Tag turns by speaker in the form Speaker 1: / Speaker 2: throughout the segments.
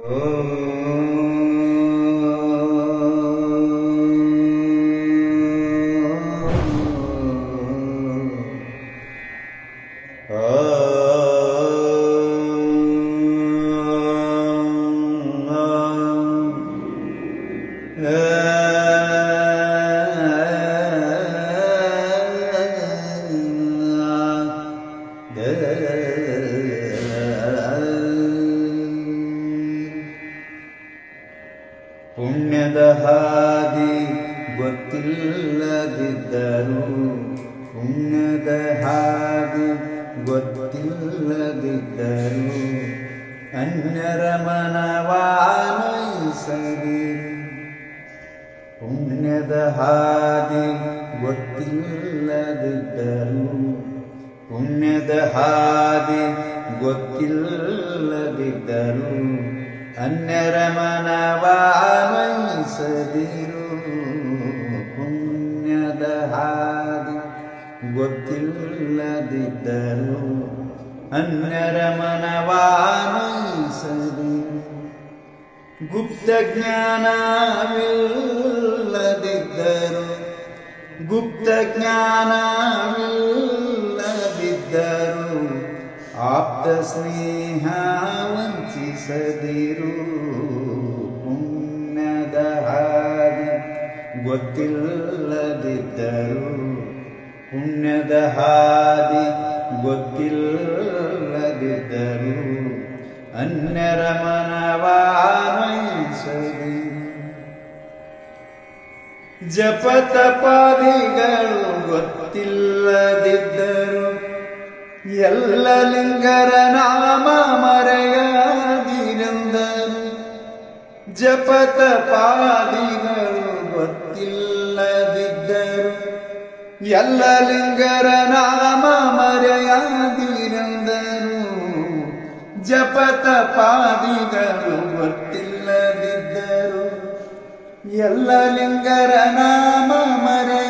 Speaker 1: Uh... യദഹാദി ಗೊತ್ತಿಲ್ಲದಿದ್ದರು ಪುಣ್ಯದ ಹಾದಿ ಗೊತ್ತಿಲ್ಲದಿದ್ದರು ಅನ್ಯರ ಮನವಾನೈಸರಿ ಪುಣ್ಯದ ಹಾದಿ ಗೊತ್ತಿಲ್ಲದಿದ್ದರು ಪುಣ್ಯದ ಹಾದಿ ಗೊತ್ತಿಲ್ಲದಿದ್ದರು ಅನ್ಯರ ಮನವಾನೈಸದಿರು ಪುಣ್ಯದ ಹಾದಿ ಗೊತ್ತಿಲ್ಲದಿದ್ದರು ಅನ್ಯರ ಮನವಾನೈಸದಿ ಗುಪ್ತ ಜ್ಞಾನವಿಲ್ಲದಿದ್ದರು ಗುಪ್ತ ಜ್ಞಾನವಿಲ್ಲದಿದ್ದರು आप्तस्नेहावन्ति सदिरु पुण्यदहादि गोत्तिल्लदिदरु पुण्यदहादि गोत्तिल्लदिदरु अन्यरमनवानयसदि जपतपादिगळु गोत्तिल्लदिदरु ಎಲ್ಲ ಲಿಂಗರ ನಾಮ ಮರೆಯದಿರಂದ ಜಪತ ಪಾದಿಗಳು ಗೊತ್ತಿಲ್ಲದಿದ್ದರು ಎಲ್ಲ ಲಿಂಗರ ನಾಮ ಮರೆಯದಿರಂದರು ಜಪತ ಪಾದಿಗಳು ಗೊತ್ತಿಲ್ಲದಿದ್ದರು ಎಲ್ಲ ಲಿಂಗರ ನಾಮ ಮರೆಯ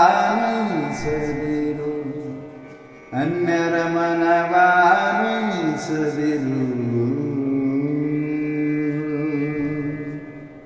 Speaker 1: अन्यरमन